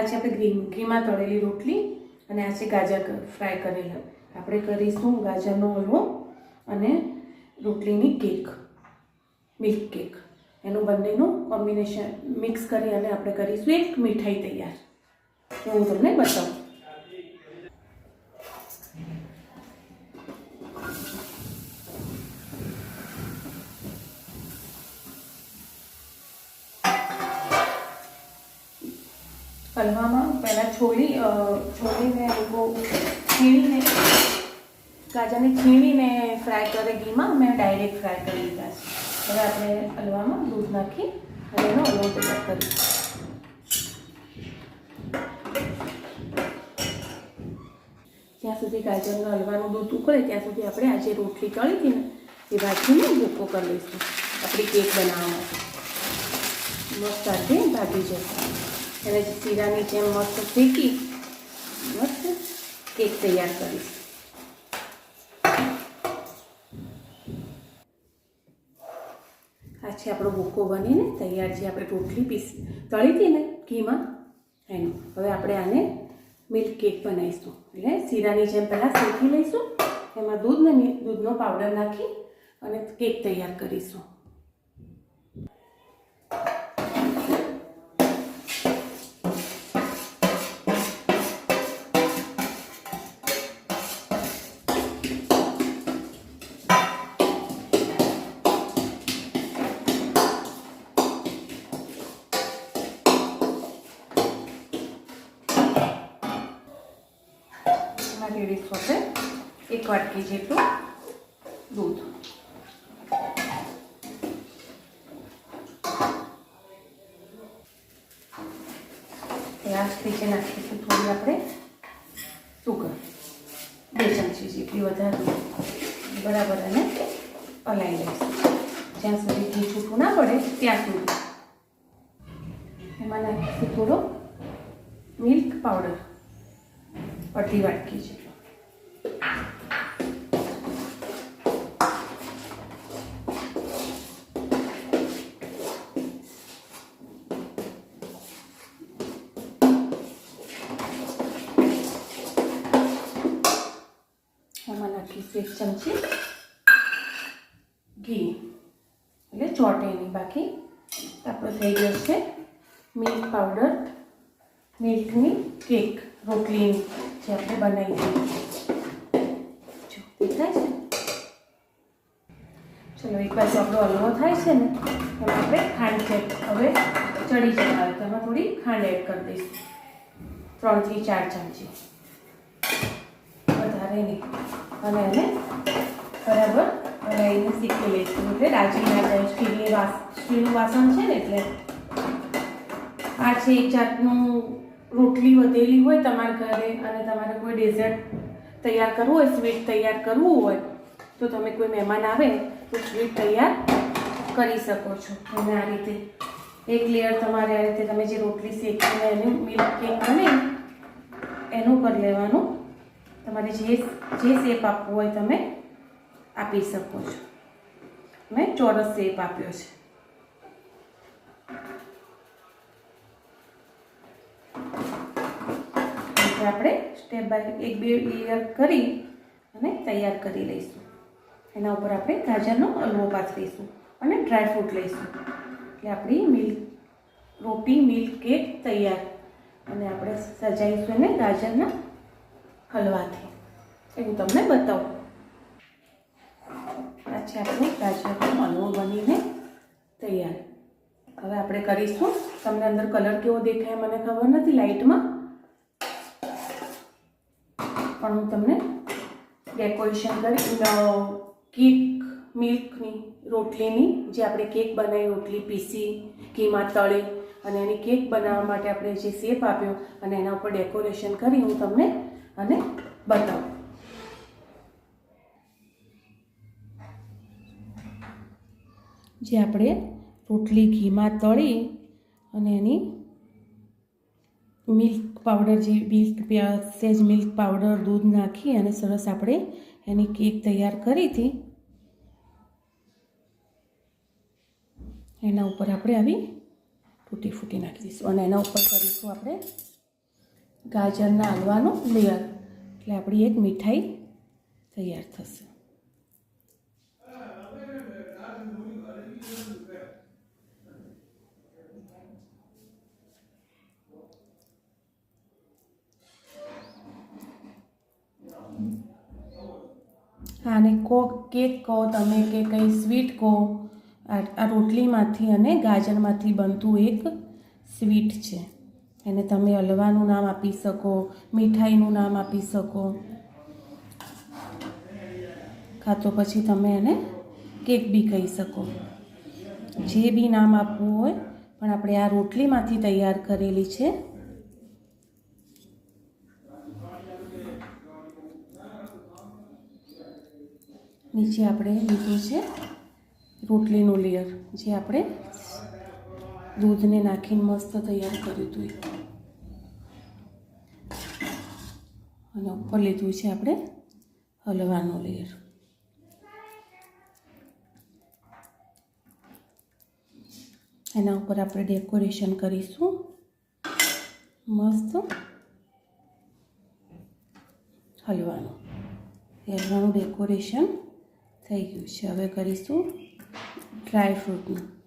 આ છે આપણે ઘી ઘીમાં તળેલી રોટલી અને આ છે ગાજર ફ્રાય કરેલા. આપણે કરીશું ગાજરનો હલવો અને રોટલીની કેક, મિલ્ક કેક. એનું બંનેનું કોમ્બિનેશન મિક્સ કરી અને આપણે કરીશું એક મીઠાઈ તૈયાર. હું તમને બતાવું. હલવામાં પહેલાં છોલી છોલીને લોકો છીણીને ગાજરને છીણીને ફ્રાય કરે ઘીમાં. મેં ડાયરેક્ટ ફ્રાય કરી લીધા છે. હવે આપણે હલવામાં દૂધ નાખી અને એનો હલવો તૈયાર કરીશું. જ્યાં સુધી ગાજરનો હલવાનું દૂધ ઉકળે, ત્યાં સુધી આપણે આજે રોટલી તળી હતી ને, એ ભાજીને ભૂકો કરી લઈશું. આપણે કેક બનાવવા માટે મસ્ત આજે ભાગી જશે એને શીરાની જેમ મસ્ત શેકી, મસ્ત કેક તૈયાર કરીશ. આ છે આપણો ભૂકો બનીને તૈયાર છે. આપણે રોટલી પીસ, તળી હતી ને ઘીમાં? એનું હવે આપણે આને મિલ્ક કેક બનાવીશું. એટલે શીરાની જેમ પહેલાં શેકી લઈશું. એમાં દૂધ ને દૂધનો પાવડર નાખી અને કેક તૈયાર કરીશું. વાટકી જેટલું દૂધ. લાસ્ટ નીચે નાખીશું થોડી આપણે સુગર. બે ચમચી જેટલી વધારે બરાબર અને પલાઈ લઈશું. જ્યાં સુધી ઘી છૂટું ના પડે ત્યાં સુધી. એમાં નાખીશું થોડો મિલ્ક પાવડર. અડધી વાટકી જેટલો એમાં નાખીશું એક ચમચી ઘી. એટલે ચોટે બાકી. આપણો થઈ ગયો મિલ્ક પાવડર મિલ્કની કેક રોટલીની જે આપણે બનાવી દેખાય છે? ચલો, એક બાજુ આપણો હલવો થાય છે ને, એમાં આપણે ખાંડ છે હવે ચડી જવા તો એમાં થોડી ખાંડ એડ કરી દઈશું. ત્રણથી ચાર ચમચી. વધારે નહીં. અને એને બરાબર હલાવીને શીખી લઈશું. એટલે રાજી ના સ્ટીલની વાસ, સ્ટીલનું વાસણ છે ને એટલે આ છે એક જાતનું રોટલી વધેલી હોય તમારા ઘરે અને તમારે કોઈ ડેઝર્ટ તૈયાર કરવું હોય સ્વીટ તૈયાર કરવું હોય, તો તમે કોઈ મહેમાન આવે તો સ્વીટ તૈયાર કરી શકો છો. અને આ રીતે એક લેયર તમારે આ રીતે તમે જે રોટલી શેકીને એનું મિલ્ક કેક બને એનું કરી લેવાનું તમારે જે જે શેપ આપવો હોય તમે આપી શકો છો. મેં ચોરસ શેપ આપ્યો છે. આપણે સ્ટેપ બાય એક બે લેયર કરી અને તૈયાર કરી લઈશું. એના ઉપર આપણે ગાજરનો હલવો પાથરીશું અને ડ્રાયફ્રૂટ લઈશું. એટલે આપણી મિલ્ક, રોટી મિલ્ક કેક તૈયાર. અને આપણે સજાવીશું એને ગાજરના હલવાથી. એ હું તમને બતાવું. આ છે આપણો ગાજરનો હલવો બનીને તૈયાર. હવે આપણે કરીશું. તમને અંદર કલર કેવો દેખાય મને ખબર નથી લાઇટમાં. પણ હું તમને ડેકોરેશન કરી કેક, મિલ્કની રોટલીની જે આપણે કેક બનાવી, રોટલી પીસી, ઘીમાં તળી, અને એની કેક બનાવવા માટે આપણે જે શેપ આપ્યો અને એના ઉપર ડેકોરેશન કરી હું તમને અને બતાવો. જે આપણે રોટલી ઘીમાં તળી અને એની મિલ્ક પાવડર જે મિલ્ક સેજ મિલ્ક પાવડર, દૂધ નાખી અને સરસ આપણે એની કેક તૈયાર કરી હતી. એના ઉપર આપણે આવી તૂટી ફૂટી નાખી દઈશું અને એના ઉપર કરીશું આપણે ગાજરના હલવાનો લેયર. એટલે આપણી એક મીઠાઈ તૈયાર થશે. આને કહો કેક કહો, તમે કે કંઈ સ્વીટ કહો આ રોટલીમાંથી અને ગાજરમાંથી બનતું એક સ્વીટ છે. એને તમે હલવાનું નામ આપી શકો, મીઠાઈનું નામ આપી શકો. કાં તો પછી તમે એને કેક બી કહી શકો. જે બી નામ આપવું હોય, પણ આપણે આ રોટલીમાંથી તૈયાર કરેલી છે. નીચે આપણે લીધું છે રોટલીનું લેયર, જે આપણે દૂધને નાખીને મસ્ત તૈયાર કર્યું હતું. અને ઉપર લીધું છે આપણે હલવાનું લેયર. એના ઉપર આપણે ડેકોરેશન કરીશું. મસ્ત હલવાનું. હલવાનું ડેકોરેશન થઈ ગયું છે. હવે કરીશું ડ્રાય ફ્રૂટનું.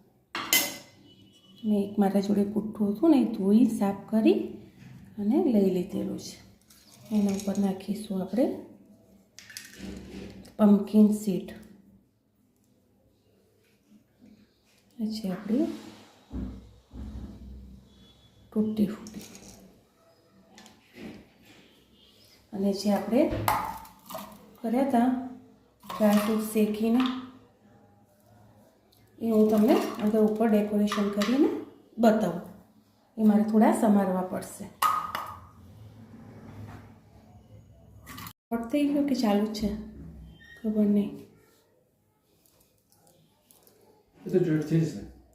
મેં એક મારા જોડે પુઠ્ઠું હતું ને, એ ધોઈ, સાફ કરી અને લઈ લીધેલું છે. એના ઉપર નાખીશું આપણે પમ્પકિન સીડ પછી આપણી તૂટી ફૂટી. અને જે આપણે કર્યા હતા ડ્રાયફ્રૂટ શેકીને એ હું તમને અંદર ઉપર ડેકોરેશન કરીને બતાવું. એ મારે થોડા સમારવા પડશે. કટ થઈ ગયું કે ચાલુ છે? ખબર નહીં.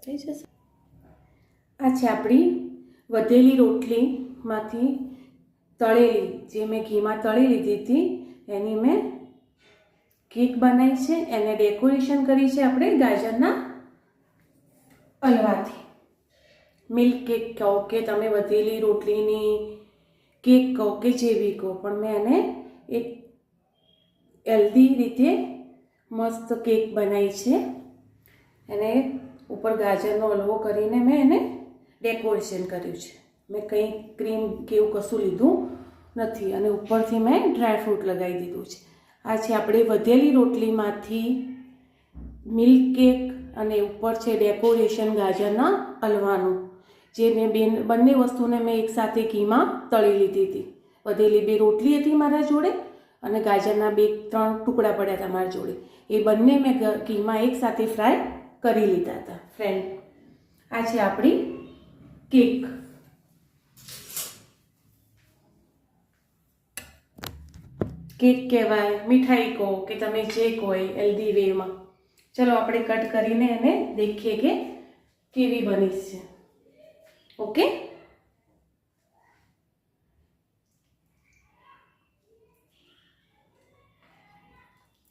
થઈ જશે. આ છે આપણી વધેલી રોટલીમાંથી તળેલી જે મેં ઘીમાં તળી લીધી હતી એની મેં કેક બનાવી છે. એને ડેકોરેશન કરી છે આપણે ગાજરના હલવાથી મિલ્ક કેક કહો કે તમે વધેલી રોટલીની કેક કહો કે જેવી કહો, પણ મેં એને એક હેલ્ધી રીતે મસ્ત કેક બનાવી છે. એને ઉપર ગાજરનો હલવો કરીને મેં એને ડેકોરેશન કર્યું છે. મેં કંઈ ક્રીમ કે એવું કશું લીધું નથી અને ઉપરથી મેં ડ્રાયફ્રૂટ લગાવી દીધું છે. આ છે આપણે વધેલી રોટલીમાંથી મિલ્ક કેક અને ઉપર છે ડેકોરેશન ગાજરના હલવાનું, જે મેં બે બંને વસ્તુને મેં એકસાથે ઘીમાં તળી લીધી હતી. વધેલી બે રોટલી હતી મારા જોડે અને ગાજરના બે, ત્રણ ટુકડા પડ્યા હતા મારા જોડે. એ બંને મેં ઘીમાં એકસાથે ફ્રાય કરી લીધા હતા. ફ્રેન્ડ આ છે આપણી કેક. કેક કહેવાય, મીઠાઈ કહો કે તમે જે કહો હેલ્ધી વેમાં ચલો આપણે કટ કરીને એને દેખીએ કે કેવી બની છે. ઓકે?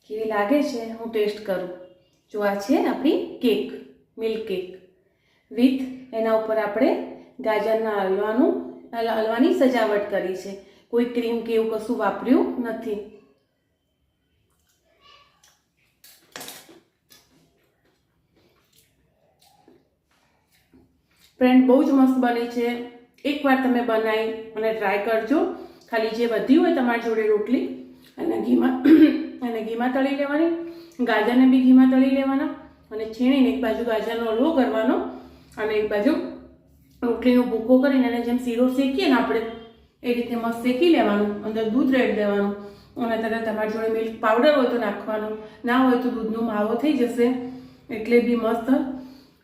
કેવી લાગે છે? હું ટેસ્ટ કરું. જો આ છે આપણી કેક, મિલ્ક કેક. વિથ એના ઉપર આપણે ગાજરના હલવાનું હલવાની સજાવટ કરી છે. કોઈ ક્રીમ કે એવું કશું વાપર્યું નથી. ફ્રેન્ડ બહુ જ મસ્ત બની છે. એકવાર તમે બનાવી અને ટ્રાય કરજો. ખાલી જે વધી હોય તમારી જોડે રોટલી અને ઘીમાં અને ઘીમાં તળી લેવાની, ગાજરને બી ઘીમાં તળી લેવાના અને છીણીને એક બાજુ ગાજરનો હલવો કરવાનો અને એક બાજુ રોટલીનો ભૂકો કરીને એને જેમ શીરો શેકીએ ને આપણે, એ રીતે મસ્ત શેકી લેવાનું, અંદર દૂધ રેડ દેવાનું અને તરત તમારી જોડે મિલ્ક પાવડર હોય તો નાખવાનું, ના હોય તો દૂધનો માવો થઈ જશે. એટલે બી મસ્ત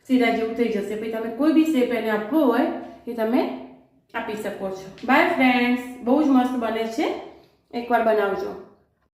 શીરા જેવું થઈ જશે. પછી તમે કોઈ બી શેપ એને આપવો હોય, એ તમે આપી શકો છો. બાય ફ્રેન્ડ્સ બહુ જ મસ્ત બને છે. એકવાર બનાવજો.